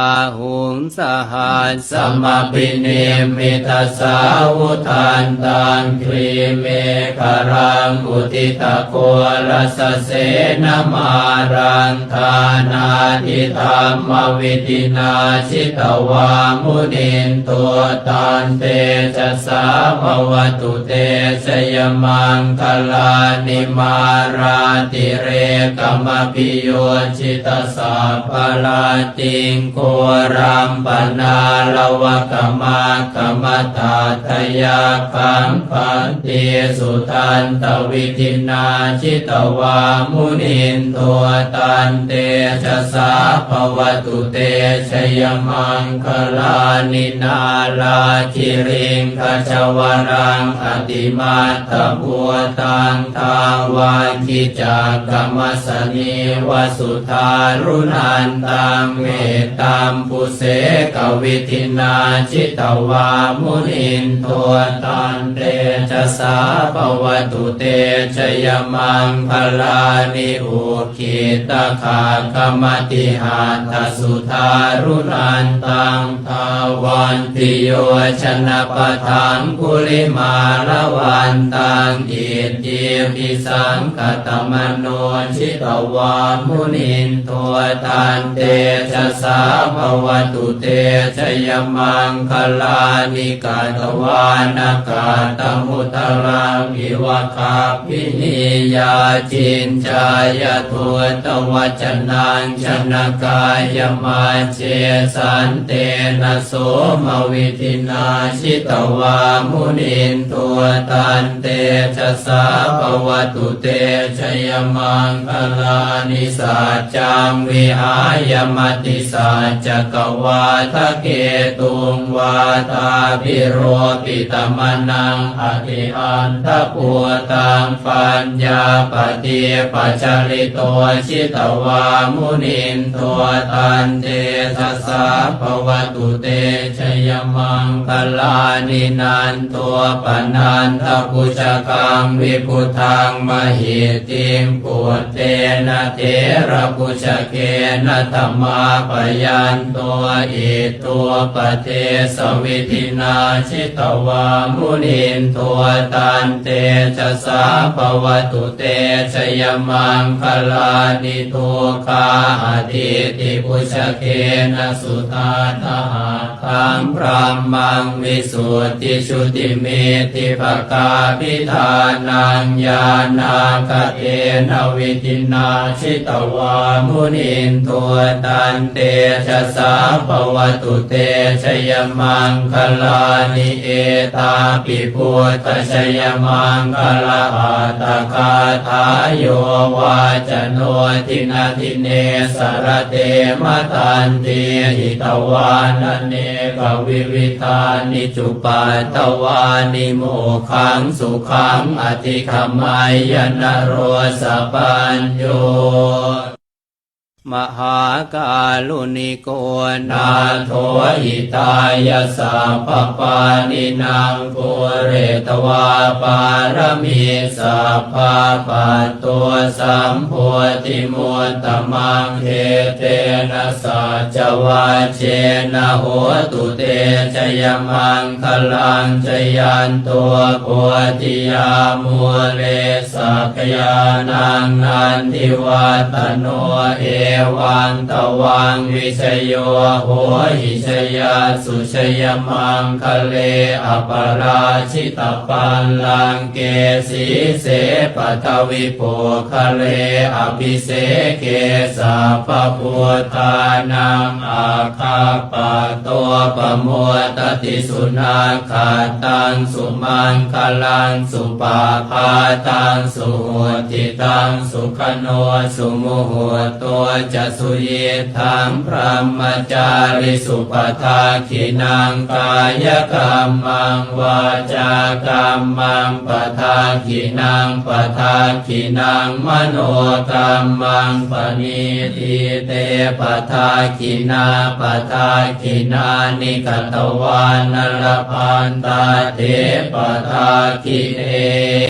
อาหุงสหัสสสัมปิเนมิตาสาวุทานตังครีเมฆรังอุทิตะโกรสเสนมารังทานาทิธรรมวิตินาชิตวามุนินตัวตันเตจะสาภวตุเตชยมังคลานิมาราติเรกมปิโยชิตสาภลาติงโกรัมปนาลวะกมากมตาทยาคังพันติสุทันตวิธินาชิตวามุนินตัวตันเตชะสาภวตุเตชยมังคลานินาลาคิริงขจวรังอติมาตบัวตังทาวาคิจากกรรมสนีวสุธารุนันตังเมตตามปุเสกวิธินาชิตวามุนินตัวตันเตชะสาปวตุเตชยมังคลานิอุคิตขากรรมติหาทสุธารุนันตังทาวันติโยชนะปะทังกุลิมาละวันตังอิติปิสังกตมโนชิตวามุนินตัวตันเตชะสาภวตุเตชยมังคลานิกาตวานากาตมุตรังอิวะคาพินิยาจินจายทัวตวัจนังชนกายมาเจสันเตนะโสมวิธินาชิตวามุนินตัวตันเตชะสาภวตุเตชยมังคลานิสัจจังวิหายมติสัจจกวาทะเกตุงวาตาพิโรปิตมนังอธิอันทปัวตังปัญญาปฏิปัจจริโตชิตวามุนินตัวตันเตชะสาภวตุเตชยมังคลานินันตัวปนันทปุจกังวิพุทังมหิติมปุตเตนะเทระปุจเกนะธรรมาปยันตัวอิตัวปเทสวิธินาชิตวามุนินตัวตันเตชะสาภวตุเตชยมังคลานิทุคาอธิติปุชเกนะสุตาทหาทังพระมังวิสุทธิชุติเมติภกาพิธานังญาณาคเตนวิธินาชิตวามุนินตัวตันเตชะสาภวตุเตชยมังคลานิเอตาปิพุทธชยมังคลาอาตคาทายโยวาจโนทินาทิเนสรเตมตันติหิตวานเนกวิวิธานิจุปัตตวานิโมขังสุขังอธิขมายนโรสปัญโย มหากาลุนิโกนาโทหิตายสัพพปานินางปุเรตวาปารมีสัพพะปัตตัวสัมโพธิมุตตมังเทเตนะสัจวาเจนะโหตุเตชยมังคลังชยันตัวโพธิยามุเลสักยานังนันทิวัตโนเอวังตวังวิชโยโหหิชยาสุชยมังคะเลอปราชิตปันลังเกสีเสปทวิโภคะเลอภิเสเกสัพพพุทธานังอาคาปะตัวปะโมตติสุนาคาตังสุมังคลังสุปาพาตังสุโหติตังสุขโนสุโมโหตัวจะสุเยทังพระมจาริสุปทาขินังกายกรรมังวาจากรรมังปทาขินังปทาขินังมโนกรรมังปณิทิเตปทาขินาปทาขินานิกตวานรพันตาเทปทาขิเอ